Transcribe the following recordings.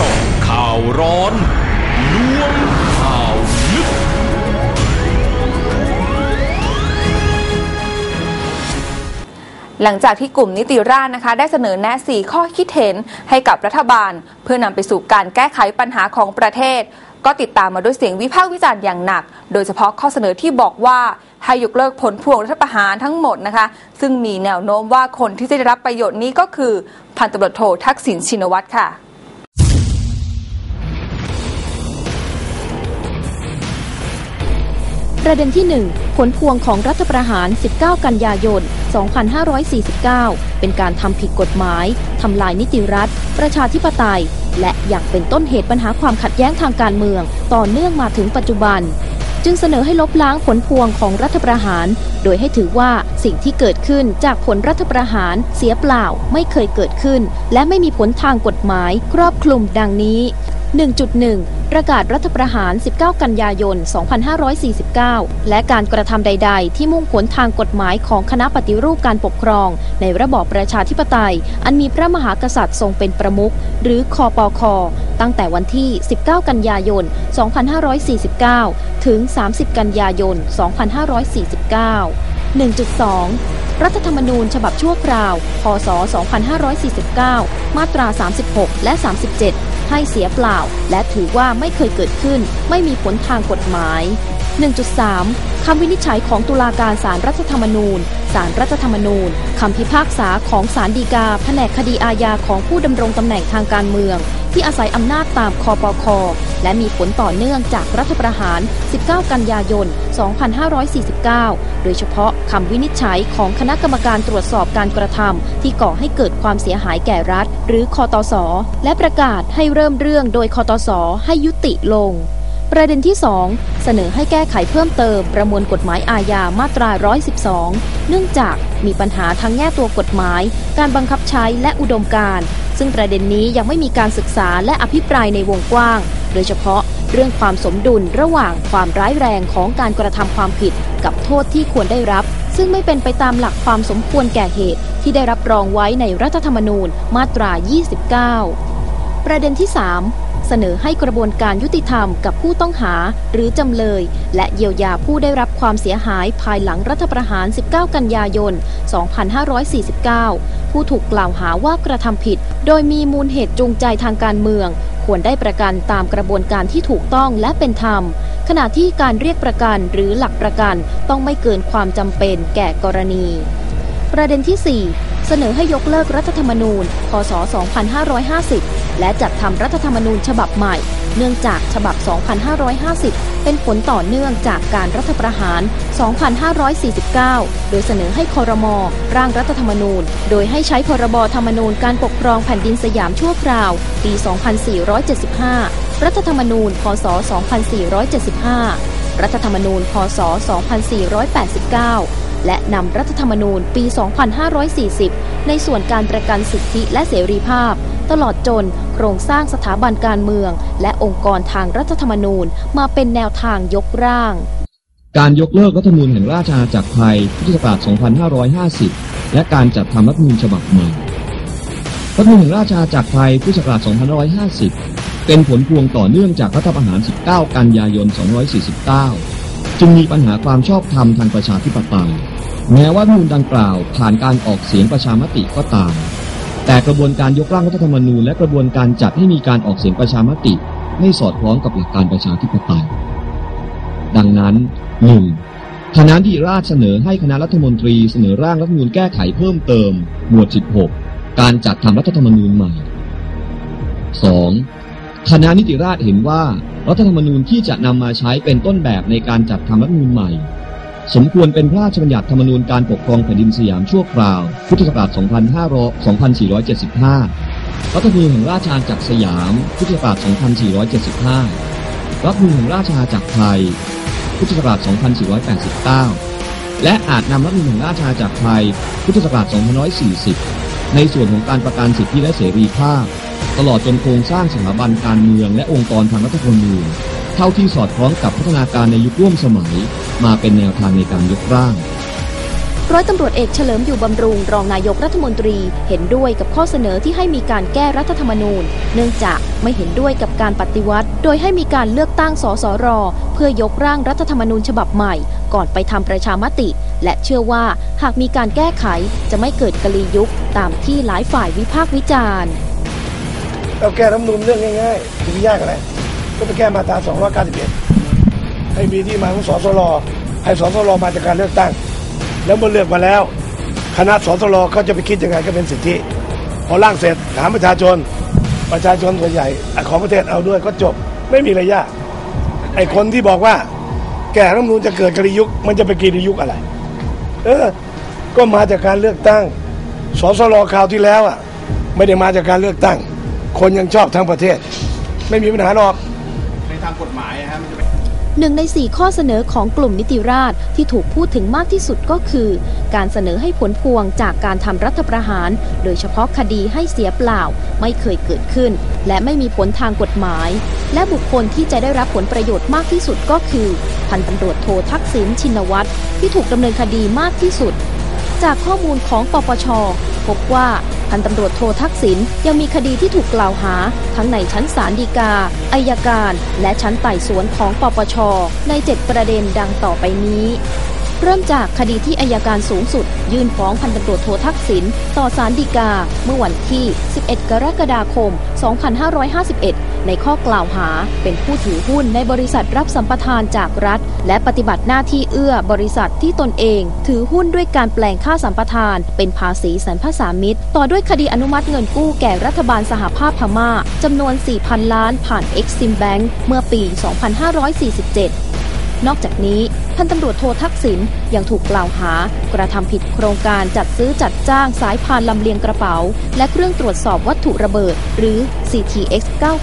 จาะข่าวร้อนล้วงข่าวลึก หลังจากที่กลุ่มนิติราษฎร์นะคะ ได้เสนอแนะ 4 ข้อคิดเห็นให้กับรัฐบาล เพื่อนำไปสู่การแก้ไขปัญหาของประเทศ ก็ติดตามมาด้วยเสียงวิพากษ์วิจารณ์อย่างหนัก โดยเฉพาะข้อเสนอที่บอกว่าให้ยกเลิกผลพวงรัฐประหารทั้งหมดนะคะ ซึ่งมีแนวโน้มว่าคนที่จะได้รับประโยชน์นี้ก็คือพันตำรวจโททักษิณชินวัตรค่ะ ประเด็นที่ 1 ผลพวงของรัฐประหาร 19 กันยายน 2549 เป็นการทำผิดกฎหมาย ทำลายนิติรัฐ ประชาธิปไตย และอย่างเป็นต้นเหตุปัญหาความขัดแย้งทางการเมือง ต่อเนื่องมาถึงปัจจุบัน จึงเสนอให้ลบล้างผลพวงของรัฐประหาร โดยให้ถือว่าสิ่งที่เกิดขึ้นจากผลรัฐประหาร เสียเปล่าไม่เคยเกิดขึ้น และไม่มีผลทางกฎหมาย ครอบคลุมดังนี้ 1.1 ประกาศรัฐประหาร 19 กันยายน 2549 และการกระทำใด ๆ ที่มุ่งผลทางกฎหมายของคณะปฏิรูปการปกครอง ในระบอบประชาธิปไตย อันมีพระมหากษัตริย์ทรงเป็นประมุข หรือคอปอคอตั้งแต่วันที่ 19 กันยายน 2549 ถึง 30 กันยายน 2549 1.2 รัฐธรรมนูญฉบับชั่วคราว พศ 2549 มาตรา 36 และ 37 ให้เสียเปล่า และถือว่าไม่เคยเกิดขึ้น ไม่มีผลทางกฎหมาย 1.3 คำวินิจฉัยของตุลาการศาลรรัฐธรรมนูญศาลรรัฐธรรมนูญ คำพิพากษาของศาลฎีกา แผนกคดีอาญาของผู้ดำรงตำแหน่งทางการเมือง ที่อาศัยอำนาจตามคอปคและมีผลต่อเนื่องจากรัฐประหาร 19 กันยายน 2549 โดยเฉพาะคำวินิจฉัยของคณะกรรมการตรวจสอบการกระทำที่ก่อให้เกิดความเสียหายแก่รัฐ หรือคอตสและประกาศให้เริ่มเรื่องโดยคอตสให้ยุติลงประเด็นที่ 2 เสนอให้แก้ไขเพิ่มเติมประมวลกฎหมายอาญามาตรา 112 เนื่องจากมีปัญหาทั้งแง่ตัวกฎหมาย การบังคับใช้และอุดมการณ์ ซึ่งประเด็นนี้ยังไม่มีการศึกษาและอภิปรายในวงกว้าง โดยเฉพาะเรื่องความสมดุลระหว่างความร้ายแรงของการกระทำความผิด กับโทษที่ควรได้รับ ซึ่งไม่เป็นไปตามหลักความสมควรแก่เหตุ ที่ได้รับรองไว้ในรัฐธรรมนูญมาตรา 29 ประเด็นที่ 3เสนอให้กระบวนการยุติธรรมกับผู้ต้องหาหรือจำเลย และเยียวยาผู้ได้รับความเสียหายภายหลังรัฐประหาร 19 กันยายน 2549 ผู้ถูกกล่าวหาว่ากระทำผิด โดยมีมูลเหตุจูงใจทางการเมือง ควรได้ประกันตามกระบวนการที่ถูกต้องและเป็นธรรม ขณะที่การเรียกประกันหรือหลักประกันต้องไม่เกินความจำเป็นแก่กรณี ประเด็นที่ 4 เสนอให้ยกเลิกรัฐธรรมนูญ พศ 2550 และจัดทำรัฐธรรมนูญฉบับใหม่ เนื่องจากฉบับ 2550 เป็นผลต่อเนื่องจากการรัฐประหาร 2549 โดยเสนอให้คอรมอร่างรัฐธรรมนูญ โดยให้ใช้พรบธรรมนูญการปกครองแผ่นดินสยามชั่วคราว ปี 2475 รัฐธรรมนูญ พศ 2475 รัฐธรรมนูญ พศ 2489และนำรัฐธรรมนูญปี 2540 ในส่วนการประกันสิทธิและเสรีภาพ ตลอดจนโครงสร้างสถาบันการเมือง และองค์กรทางรัฐธรรมนูญมาเป็นแนวทางยกร่าง การยกเลิกรัฐธรรมนูญแห่งราชอาณาจักรไทยพุทธศักราช 2550 และการจัดทำรัฐธรรมนูญฉบับใหม่รัฐธรรมนูญแห่งราชอาณาจักรไทยพุทธศักราช 2550 เป็นผลพวงต่อเนื่องจากรัฐประหาร 19 กันยายน2549 จึงมีปัญหาความชอบธรรมทางประชาธิปไตยแม้ว่ารัฐธรรมนูญดังกล่าวผ่านการออกเสียงประชามติก็ตาม แต่กระบวนการยกร่างรัฐธรรมนูญและกระบวนการจัดให้มีการออกเสียงประชามติ ไม่สอดคล้องกับหลักการประชาธิปไตย ดังนั้น 1. คณะที่ราชเสนอให้คณะรัฐมนตรีเสนอร่างรัฐธรรมนูญแก้ไขเพิ่มเติม หมวด 16 การจัดทำรัฐธรรมนูญใหม่ 2. คณะนิติราษฎรเห็นว่ารัฐธรรมนูญที่จะนำมาใช้เป็นต้นแบบในการจัดทำรัฐธรรมนูญใหม่ สมควรเป็นพระราชบัญญัติธรรมนูญการปกครองแผ่นดินสยามชั่วคราว พุทธศักราช 2475 รัฐธรรมนูญแห่งราชอาณาจักรสยาม พุทธศักราช 2475 รัฐธรรมนูญแห่งราชอาณาจักรไทย พุทธศักราช 2489 และอาจนำรัฐธรรมนูญแห่งราชอาณาจักรไทย พุทธศักราช 2540 ในส่วนของการประกันสิทธิและเสรีภาพ ตลอดจนโครงสร้างสถาบันการเมืองและองค์กรทางรัฐธรรมนูญ เท่าที่สอดคล้องกับพัฒนาการในยุคร่วมสมัย มาเป็นแนวทางในการยกร่าง ร้อยตำรวจเอกเฉลิมอยู่บำรุงรองนายกรัฐมนตรีเห็นด้วยกับข้อเสนอที่ให้มีการแก้รัฐธรรมนูญ เนื่องจากไม่เห็นด้วยกับการปฏิวัติ โดยให้มีการเลือกตั้งสสร เพื่อยกร่างรัฐธรรมนูญฉบับใหม่ ก่อนไปทำประชามติ และเชื่อว่าหากมีการแก้ไขจะไม่เกิดกลียุคตามที่หลายฝ่ายวิพากษ์วิจารณ์เราแก้รัฐธรรมนูญเรื่องง่ายๆจะไปยากอะไร ก็ไปแก้มาตรา291 ให้มีที่มาของสสรให้สสรมาจากการเลือกตั้ง แล้วเมื่อเลือกมาแล้ว คณะสสรเขาจะไปคิดยังไงก็เป็นสิทธิพอร่างเสร็จถามประชาชน ประชาชนส่วนใหญ่อะของประเทศเอาด้วยก็จบไม่มีอะยากไอ้คนที่บอกว่า แก้รัฐมนูญจะเกิดกริยุคมันจะไปกริยุคอะไร เออ ก็มาจากการเลือกตั้งสสรคราวที่แล้วอะ ไม่ได้มาจากการเลือกตั้ง คนยังชอบทั้งประเทศ ไม่มีปัญหาหรอก หนึ่งในสี่ข้อเสนอของกลุ่มนิติราษฎร์ที่ถูกพูดถึงมากที่สุดก็คือ การเสนอให้ผลพวงจากการทำรัฐประหาร โดยเฉพาะคดีให้เสียเปล่า ไม่เคยเกิดขึ้น และไม่มีผลทางกฎหมาย และบุคคลที่จะได้รับผลประโยชน์มากที่สุดก็คือ พันตำรวจโททักษิณชินวัตรที่ถูกดำเนินคดีมากที่สุด จากข้อมูลของปปชพบว่า พันตำรวจโททักษิณยังมีคดีที่ถูกกล่าวหา ทั้งในชั้นศาลฎีกาอายการ และชั้นไต่สวนของปปช ใน 7 ประเด็นดังต่อไปนี้ เริ่มจากคดีที่อายการสูงสุด ยื่นฟ้องพันตำรวจโททักษิณต่อศาลฎีกา เมื่อวันที่ 11 กรกฎาคม 2551 ในข้อกล่าวหาเป็นผู้ถือหุ้นในบริษัทรับสัมปทานจากรัฐ และปฏิบัติหน้าที่เอื้อบริษัทที่ตนเอง ถือหุ้นด้วยการแปลงค่าสัมปทาน เป็นภาษีสรรพสามิตต่อด้วยคดีอนุมัติเงินกู้แก่รัฐบาลสหภาพพม่าจำนวน 4,000 ล้านผ่าน Exim Bank เมื่อปี 2547 นอกจากนี้พันตำรวจโททักษิณยังถูกกล่าวหา กระทำผิดโครงการจัดซื้อจัดจ้างสายพานลำเลียงกระเป๋า และเครื่องตรวจสอบวัตถุระเบิด หรือ CTX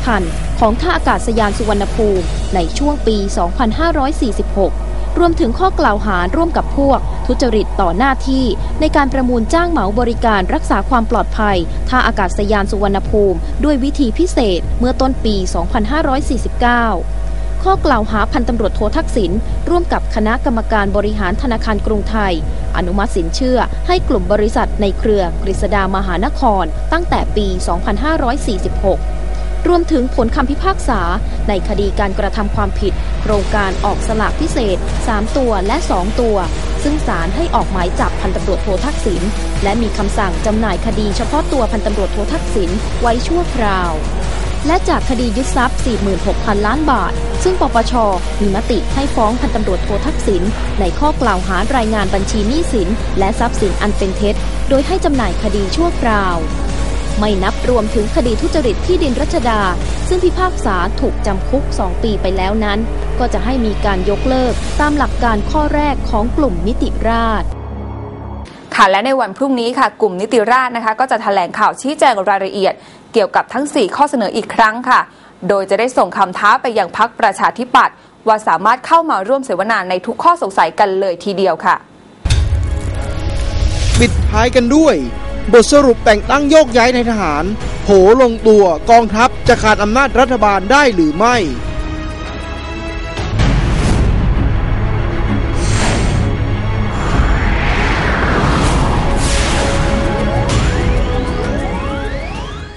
9000 ของท่าอากาศยานสุวรรณภูมิ ในช่วงปี 2546 รวมถึงข้อกล่าวหาร่วมกับพวก ทุจริตต่อหน้าที่ ในการประมูลจ้างเหมาบริการรักษาความปลอดภัยท่าอากาศยานสุวรรณภูมิ ด้วยวิธีพิเศษเมื่อต้นปี 2549 ข้อกล่าวหาพันตำรวจโททักษิณร่วมกับคณะกรรมการบริหารธนาคารกรุงไทย อนุมัติสินเชื่อให้กลุ่มบริษัทในเครือกฤษดามหานคร ตั้งแต่ปี 2546 รวมถึงผลคำพิพากษาในคดีการกระทำความผิด โครงการออกสลากพิเศษ 3 ตัวและ 2 ตัว ซึ่งศาลให้ออกหมายจับพันตำรวจโททักษิณและมีคำสั่งจำหน่ายคดีเฉพาะตัวพันตำรวจโททักษิณไว้ชั่วคราว และจากคดียึดทรัพย์ 46,000 ล้านบาท ซึ่งปปช มีมติให้ฟ้องพันตำรวจโททักษิณในข้อกล่าวหารายงานบัญชีหนี้สิน และทรัพย์สินอันเป็นเท็จ โดยให้จำหน่ายคดีชั่วคราว ไม่นับรวมถึงคดีทุจริตที่ดินรัชดา ซึ่งพิพากษาถูกจำคุก 2 ปีไปแล้วนั้น ก็จะให้มีการยกเลิกตามหลักการข้อแรกของกลุ่มนิติราษฎร์ ค่ะและในวันพรุ่งนี้ค่ะกลุ่มนิติราษนะคะ ก็จะแถลงข่าวชี้แจงรายละเอียด เกี่ยวกับทั้ง 4 ข้อเสนออีกครั้งค่ะ โดยจะได้ส่งคำท้าไปยังพักประชาธิปัตย์ว่าสามารถเข้ามาร่วมเสวนาในทุกข้อสงสัยกันเลยทีเดียวค่ะ ปิดท้ายกันด้วย บทสรุปแต่งตั้งโยกย้ายในทหาร โผลงตัวกองทัพจะขาดอำนาจรัฐบาลได้หรือไม่